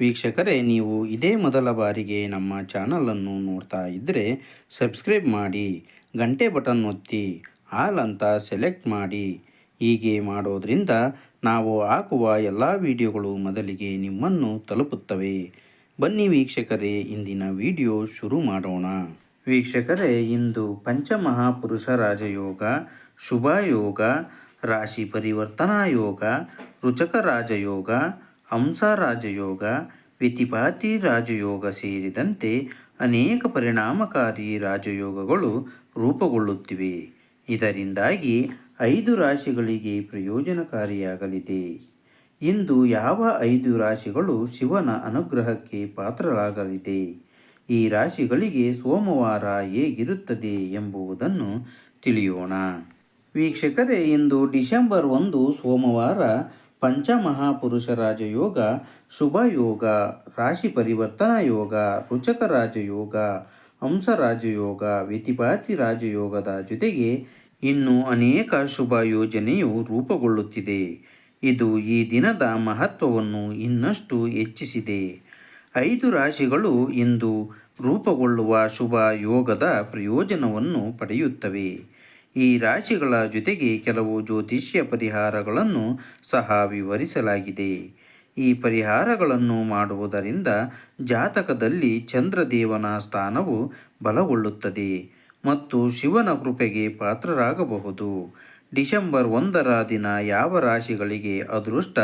ವೀಕ್ಷಕರೇ, ನೀವು ಇದೇ ಮೊದಲ ಬಾರಿಗೆ ನಮ್ಮ ಚಾನಲನ್ನು ನೋಡ್ತಾ ಇದ್ದರೆ ಸಬ್ಸ್ಕ್ರೈಬ್ ಮಾಡಿ, ಗಂಟೆ ಬಟನ್ ಒತ್ತಿ, ಆಲ್ ಅಂತ ಸೆಲೆಕ್ಟ್ ಮಾಡಿ. ಹೀಗೆ ಮಾಡೋದ್ರಿಂದ ನಾವು ಹಾಕುವ ಎಲ್ಲ ವಿಡಿಯೋಗಳು ಮೊದಲಿಗೆ ನಿಮ್ಮನ್ನು ತಲುಪುತ್ತವೆ. ಬನ್ನಿ ವೀಕ್ಷಕರೇ, ಇಂದಿನ ವಿಡಿಯೋ ಶುರು ಮಾಡೋಣ. ವೀಕ್ಷಕರೇ, ಇಂದು ಪಂಚಮಹಾಪುರುಷ ರಾಜಯೋಗ ಶುಭ ಯೋಗ ರಾಶಿ ಪರಿವರ್ತನಾ ಯೋಗ, ರುಚಕ ರಾಜಯೋಗ ಹಂಸ ರಾಜಯೋಗ ವಿತಿಪಾತಿ ರಾಜಯೋಗ ಸೇರಿದಂತೆ ಅನೇಕ ಪರಿಣಾಮಕಾರಿ ರಾಜಯೋಗಗಳು ರೂಪುಗೊಳ್ಳುತ್ತಿವೆ. ಇದರಿಂದಾಗಿ ಐದು ರಾಶಿಗಳಿಗೆ ಪ್ರಯೋಜನಕಾರಿಯಾಗಲಿದೆ. ಇಂದು ಯಾವ ಐದು ರಾಶಿಗಳು ಶಿವನ ಅನುಗ್ರಹಕ್ಕೆ ಪಾತ್ರರಾಗಲಿದೆ ಈ ರಾಶಿಗಳಿಗೆ ಸೋಮವಾರ ಹೇಗಿರುತ್ತದೆ ಎಂಬುದನ್ನು ತಿಳಿಯೋಣ. ವೀಕ್ಷಕರೇ, ಇಂದು ಡಿಸೆಂಬರ್ ಒಂದು ಸೋಮವಾರ ಪಂಚಮಹಾಪುರುಷ ರಾಜಯೋಗ ಶುಭಯೋಗ ರಾಶಿ ಪರಿವರ್ತನಾ ಯೋಗ ರುಚಕ ರಾಜಯೋಗ ಹಂಸ ರಾಜಯೋಗ ವಿತಿಪಾತಿ ರಾಜಯೋಗದ ಜೊತೆಗೆ ಇನ್ನು ಅನೇಕ ಶುಭ ಯೋಜನೆಯು ರೂಪುಗೊಳ್ಳುತ್ತಿದೆ. ಇದು ಈ ದಿನದ ಮಹತ್ವವನ್ನು ಇನ್ನಷ್ಟು ಹೆಚ್ಚಿಸಿದೆ. ಐದು ರಾಶಿಗಳು ಇಂದು ರೂಪುಗೊಳ್ಳುವ ಶುಭ ಯೋಗದ ಪ್ರಯೋಜನವನ್ನು ಪಡೆಯುತ್ತವೆ. ಈ ರಾಶಿಗಳ ಜೊತೆಗೆ ಕೆಲವು ಜ್ಯೋತಿಷ್ಯ ಪರಿಹಾರಗಳನ್ನು ಸಹ ವಿವರಿಸಲಾಗಿದೆ. ಈ ಪರಿಹಾರಗಳನ್ನು ಮಾಡುವುದರಿಂದ ಜಾತಕದಲ್ಲಿ ಚಂದ್ರದೇವನ ಸ್ಥಾನವು ಬಲಗೊಳ್ಳುತ್ತದೆ ಮತ್ತು ಶಿವನ ಕೃಪೆಗೆ ಪಾತ್ರರಾಗಬಹುದು. ಡಿಸೆಂಬರ್ ಒಂದರ ದಿನ ಯಾವ ರಾಶಿಗಳಿಗೆ ಅದೃಷ್ಟ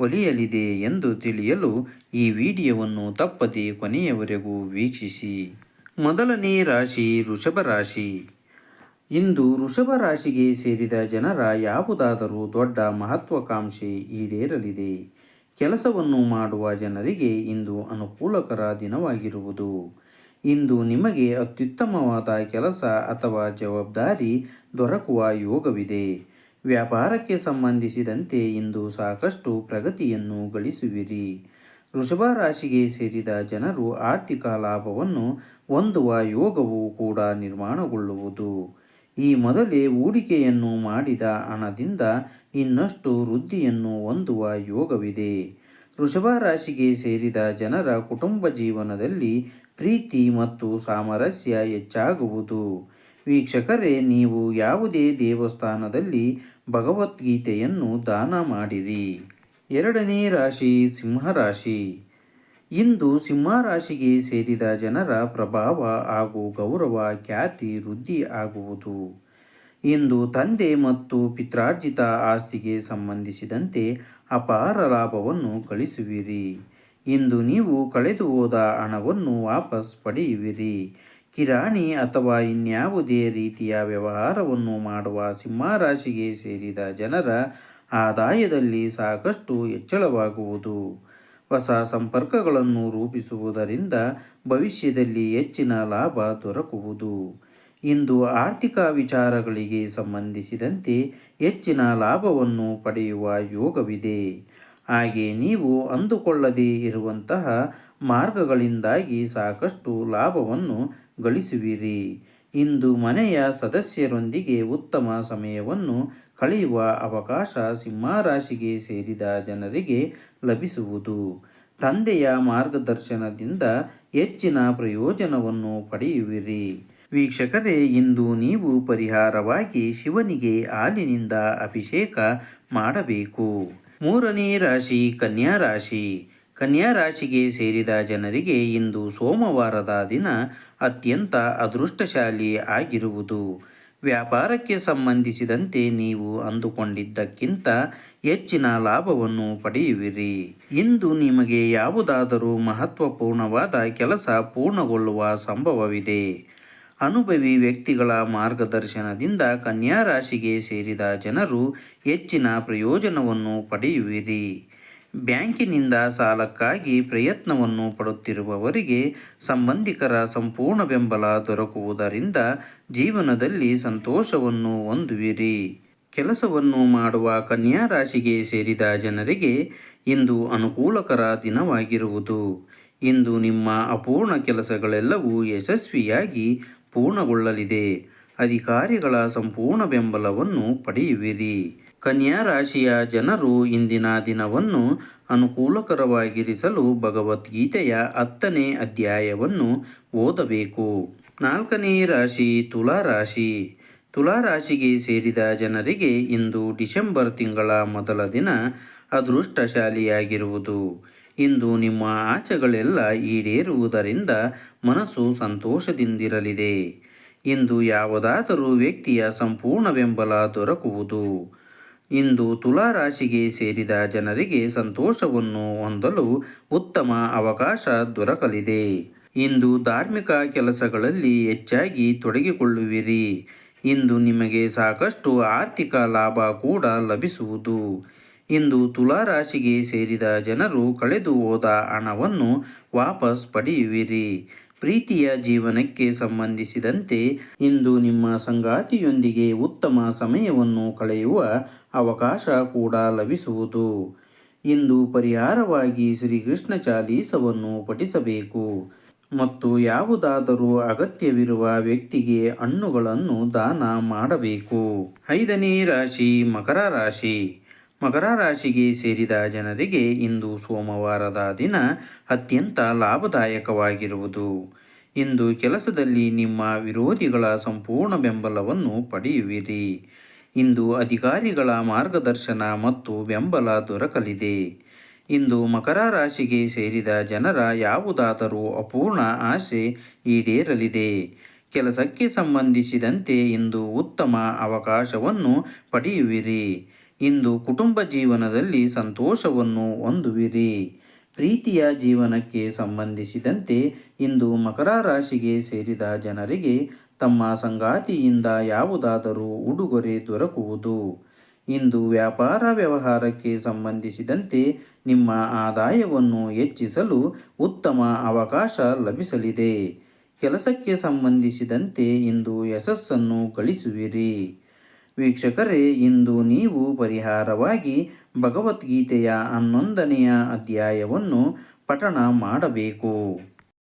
ಒಲಿಯಲಿದೆ ಎಂದು ತಿಳಿಯಲು ಈ ವಿಡಿಯೋವನ್ನು ತಪ್ಪದೆ ಕೊನೆಯವರೆಗೂ ವೀಕ್ಷಿಸಿ. ಮೊದಲನೇ ರಾಶಿ, ವೃಷಭ ರಾಶಿ. ಇಂದು ವೃಷಭ ರಾಶಿಗೆ ಸೇರಿದ ಜನರ ಯಾವುದಾದರೂ ದೊಡ್ಡ ಮಹತ್ವಾಕಾಂಕ್ಷೆ ಈಡೇರಲಿದೆ. ಕೆಲಸವನ್ನು ಮಾಡುವ ಜನರಿಗೆ ಇಂದು ಅನುಕೂಲಕರ ದಿನವಾಗಿರುವುದು. ಇಂದು ನಿಮಗೆ ಅತ್ಯುತ್ತಮವಾದ ಕೆಲಸ ಅಥವಾ ಜವಾಬ್ದಾರಿ ದೊರಕುವ ಯೋಗವಿದೆ. ವ್ಯಾಪಾರಕ್ಕೆ ಸಂಬಂಧಿಸಿದಂತೆ ಇಂದು ಸಾಕಷ್ಟು ಪ್ರಗತಿಯನ್ನು ಗಳಿಸುವಿರಿ. ವೃಷಭ ರಾಶಿಗೆ ಸೇರಿದ ಜನರು ಆರ್ಥಿಕ ಲಾಭವನ್ನು ಹೊಂದುವ ಯೋಗವು ಕೂಡ ನಿರ್ಮಾಣಗೊಳ್ಳುವುದು. ಈ ಮೊದಲೇ ಹೂಡಿಕೆಯನ್ನು ಮಾಡಿದ ಹಣದಿಂದ ಇನ್ನಷ್ಟು ವೃದ್ಧಿಯನ್ನು ಹೊಂದುವ ಯೋಗವಿದೆ. ವೃಷಭ ರಾಶಿಗೆ ಸೇರಿದ ಜನರ ಕುಟುಂಬ ಜೀವನದಲ್ಲಿ ಪ್ರೀತಿ ಮತ್ತು ಸಾಮರಸ್ಯ ಹೆಚ್ಚಾಗುವುದು. ವೀಕ್ಷಕರೇ, ನೀವು ಯಾವುದೇ ದೇವಸ್ಥಾನದಲ್ಲಿ ಭಗವದ್ಗೀತೆಯನ್ನು ದಾನ ಮಾಡಿರಿ. ಎರಡನೇ ರಾಶಿ ಸಿಂಹರಾಶಿ ಇಂದು ಸಿಂಹರಾಶಿಗೆ ಸೇರಿದ ಜನರ ಪ್ರಭಾವ ಹಾಗೂ ಗೌರವ ಖ್ಯಾತಿ ವೃದ್ಧಿ ಆಗುವುದು. ಇಂದು ತಂದೆ ಮತ್ತು ಪಿತ್ರಾರ್ಜಿತ ಆಸ್ತಿಗೆ ಸಂಬಂಧಿಸಿದಂತೆ ಅಪಾರ ಲಾಭವನ್ನು ಗಳಿಸುವಿರಿ. ಇಂದು ನೀವು ಕಳೆದು ಹೋದ ಹಣವನ್ನು ವಾಪಸ್ ಪಡೆಯುವಿರಿ. ಕಿರಾಣಿ ಅಥವಾ ಇನ್ಯಾವುದೇ ರೀತಿಯ ವ್ಯವಹಾರವನ್ನು ಮಾಡುವ ಸಿಂಹರಾಶಿಗೆ ಸೇರಿದ ಜನರ ಆದಾಯದಲ್ಲಿ ಸಾಕಷ್ಟು ಹೆಚ್ಚಳವಾಗುವುದು. ಹೊಸ ಸಂಪರ್ಕಗಳನ್ನು ರೂಪಿಸುವುದರಿಂದ ಭವಿಷ್ಯದಲ್ಲಿ ಹೆಚ್ಚಿನ ಲಾಭ ದೊರಕುವುದು. ಇಂದು ಆರ್ಥಿಕ ವಿಚಾರಗಳಿಗೆ ಸಂಬಂಧಿಸಿದಂತೆ ಹೆಚ್ಚಿನ ಲಾಭವನ್ನು ಪಡೆಯುವ ಯೋಗವಿದೆ. ಹಾಗೆ ನೀವು ಅಂದುಕೊಳ್ಳದೇ ಇರುವಂತಹ ಮಾರ್ಗಗಳಿಂದಾಗಿ ಸಾಕಷ್ಟು ಲಾಭವನ್ನು ಗಳಿಸುವಿರಿ. ಇಂದು ಮನೆಯ ಸದಸ್ಯರೊಂದಿಗೆ ಉತ್ತಮ ಸಮಯವನ್ನು ಕಳೆಯುವ ಅವಕಾಶ ಸಿಂಹರಾಶಿಗೆ ಸೇರಿದ ಜನರಿಗೆ ಲಭಿಸುವುದು. ತಂದೆಯ ಮಾರ್ಗದರ್ಶನದಿಂದ ಹೆಚ್ಚಿನ ಪ್ರಯೋಜನವನ್ನು ಪಡೆಯುವಿರಿ. ವೀಕ್ಷಕರೇ, ಇಂದು ನೀವು ಪರಿಹಾರವಾಗಿ ಶಿವನಿಗೆ ಹಾಲಿನಿಂದ ಅಭಿಷೇಕ ಮಾಡಬೇಕು. ಮೂರನೇ ರಾಶಿ, ಕನ್ಯಾ ರಾಶಿ. ಕನ್ಯಾ ರಾಶಿಗೆ ಸೇರಿದ ಜನರಿಗೆ ಇಂದು ಸೋಮವಾರದ ದಿನ ಅತ್ಯಂತ ಅದೃಷ್ಟಶಾಲಿ ಆಗಿರುವುದು. ವ್ಯಾಪಾರಕ್ಕೆ ಸಂಬಂಧಿಸಿದಂತೆ ನೀವು ಅಂದುಕೊಂಡಿದ್ದಕ್ಕಿಂತ ಹೆಚ್ಚಿನ ಲಾಭವನ್ನು ಪಡೆಯುವಿರಿ. ಇಂದು ನಿಮಗೆ ಯಾವುದಾದರೂ ಮಹತ್ವಪೂರ್ಣವಾದ ಕೆಲಸ ಪೂರ್ಣಗೊಳ್ಳುವ ಸಂಭವವಿದೆ. ಅನುಭವಿ ವ್ಯಕ್ತಿಗಳ ಮಾರ್ಗದರ್ಶನದಿಂದ ಕನ್ಯಾ ರಾಶಿಗೆ ಸೇರಿದ ಜನರು ಹೆಚ್ಚಿನ ಪ್ರಯೋಜನವನ್ನು ಪಡೆಯುವಿರಿ. ಬ್ಯಾಂಕಿನಿಂದ ಸಾಲಕ್ಕಾಗಿ ಪ್ರಯತ್ನವನ್ನು ಪಡುತ್ತಿರುವವರಿಗೆ ಸಂಬಂಧಿಕರ ಸಂಪೂರ್ಣ ಬೆಂಬಲ ದೊರಕುವುದರಿಂದ ಜೀವನದಲ್ಲಿ ಸಂತೋಷವನ್ನು ಹೊಂದುವಿರಿ. ಕೆಲಸವನ್ನು ಮಾಡುವ ಕನ್ಯಾ ರಾಶಿಗೆ ಸೇರಿದ ಜನರಿಗೆ ಇಂದು ಅನುಕೂಲಕರ ದಿನವಾಗಿರುವುದು. ಇಂದು ನಿಮ್ಮ ಅಪೂರ್ಣ ಕೆಲಸಗಳೆಲ್ಲವೂ ಯಶಸ್ವಿಯಾಗಿ ಪೂರ್ಣಗೊಳ್ಳಲಿದೆ. ಅಧಿಕಾರಿಗಳ ಸಂಪೂರ್ಣ ಬೆಂಬಲವನ್ನು ಪಡೆಯುವಿರಿ. ಕನ್ಯಾ ರಾಶಿಯ ಜನರು ಇಂದಿನ ದಿನವನ್ನು ಅನುಕೂಲಕರವಾಗಿರಿಸಲು ಭಗವದ್ಗೀತೆಯ ಹತ್ತನೇ ಅಧ್ಯಾಯವನ್ನು ಓದಬೇಕು. ನಾಲ್ಕನೇ ರಾಶಿ ತುಲಾ ರಾಶಿ ತುಲಾ ರಾಶಿಗೆ ಸೇರಿದ ಜನರಿಗೆ ಇಂದು ಡಿಸೆಂಬರ್ ತಿಂಗಳ ಮೊದಲ ದಿನ ಅದೃಷ್ಟಶಾಲಿಯಾಗಿರುವುದು. ಇಂದು ನಿಮ್ಮ ಆಚೆಗಳೆಲ್ಲ ಈಡೇರುವುದರಿಂದ ಮನಸ್ಸು ಸಂತೋಷದಿಂದಿರಲಿದೆ. ಇಂದು ಯಾವುದಾದರೂ ವ್ಯಕ್ತಿಯ ಸಂಪೂರ್ಣ ಬೆಂಬಲ ದೊರಕುವುದು. ಇಂದು ತುಲಾ ರಾಶಿಗೆ ಸೇರಿದ ಜನರಿಗೆ ಸಂತೋಷವನ್ನು ಹೊಂದಲು ಉತ್ತಮ ಅವಕಾಶ ದೊರಕಲಿದೆ. ಇಂದು ಧಾರ್ಮಿಕ ಕೆಲಸಗಳಲ್ಲಿ ಹೆಚ್ಚಾಗಿ ತೊಡಗಿಕೊಳ್ಳುವಿರಿ. ಇಂದು ನಿಮಗೆ ಸಾಕಷ್ಟು ಆರ್ಥಿಕ ಲಾಭ ಕೂಡ ಲಭಿಸುವುದು. ಇಂದು ತುಲಾ ರಾಶಿಗೆ ಸೇರಿದ ಜನರು ಕಳೆದು ಹೋದ ಹಣವನ್ನು ವಾಪಸ್ ಪಡೆಯುವಿರಿ. ಪ್ರೀತಿಯ ಜೀವನಕ್ಕೆ ಸಂಬಂಧಿಸಿದಂತೆ ಇಂದು ನಿಮ್ಮ ಸಂಗಾತಿಯೊಂದಿಗೆ ಉತ್ತಮ ಸಮಯವನ್ನು ಕಳೆಯುವ ಅವಕಾಶ ಕೂಡ ಲಭಿಸುವುದು. ಇಂದು ಪರಿಹಾರವಾಗಿ ಶ್ರೀಕೃಷ್ಣ ಚಾಲೀಸವನ್ನು ಪಠಿಸಬೇಕು. ಮತ್ತು ಯಾವುದಾದರೂ ಅಗತ್ಯವಿರುವ ವ್ಯಕ್ತಿಗೆ ಹಣ್ಣುಗಳನ್ನು ದಾನ ಮಾಡಬೇಕು. ಐದನೇ ರಾಶಿ ಮಕರ ರಾಶಿ. ಮಕರ ರಾಶಿಗೆ ಸೇರಿದ ಜನರಿಗೆ ಇಂದು ಸೋಮವಾರದ ದಿನ ಅತ್ಯಂತ ಲಾಭದಾಯಕವಾಗಿರುವುದು. ಇಂದು ಕೆಲಸದಲ್ಲಿ ನಿಮ್ಮ ವಿರೋಧಿಗಳ ಸಂಪೂರ್ಣ ಬೆಂಬಲವನ್ನು ಪಡೆಯುವಿರಿ. ಇಂದು ಅಧಿಕಾರಿಗಳ ಮಾರ್ಗದರ್ಶನ ಮತ್ತು ಬೆಂಬಲ ದೊರಕಲಿದೆ. ಇಂದು ಮಕರ ರಾಶಿಗೆ ಸೇರಿದ ಜನರ ಯಾವುದಾದರೂ ಅಪೂರ್ಣ ಆಸೆ ಈಡೇರಲಿದೆ. ಕೆಲಸಕ್ಕೆ ಸಂಬಂಧಿಸಿದಂತೆ ಇಂದು ಉತ್ತಮ ಅವಕಾಶವನ್ನು ಪಡೆಯುವಿರಿ. ಇಂದು ಕುಟುಂಬ ಜೀವನದಲ್ಲಿ ಸಂತೋಷವನ್ನು ಹೊಂದುವಿರಿ. ಪ್ರೀತಿಯ ಜೀವನಕ್ಕೆ ಸಂಬಂಧಿಸಿದಂತೆ ಇಂದು ಮಕರ ರಾಶಿಗೆ ಸೇರಿದ ಜನರಿಗೆ ತಮ್ಮ ಸಂಗಾತಿಯಿಂದ ಯಾವುದಾದರೂ ಉಡುಗೊರೆ ದೊರಕುವುದು. ಇಂದು ವ್ಯಾಪಾರ ವ್ಯವಹಾರಕ್ಕೆ ಸಂಬಂಧಿಸಿದಂತೆ ನಿಮ್ಮ ಆದಾಯವನ್ನು ಹೆಚ್ಚಿಸಲು ಉತ್ತಮ ಅವಕಾಶ ಲಭಿಸಲಿದೆ. ಕೆಲಸಕ್ಕೆ ಸಂಬಂಧಿಸಿದಂತೆ ಇಂದು ಯಶಸ್ಸನ್ನು ಗಳಿಸುವಿರಿ. ವೀಕ್ಷಕರೇ ಇಂದು ನೀವು ಪರಿಹಾರವಾಗಿ ಭಗವದ್ಗೀತೆಯ ಹನ್ನೊಂದನೆಯ ಅಧ್ಯಾಯವನ್ನು ಪಠಣ ಮಾಡಬೇಕು.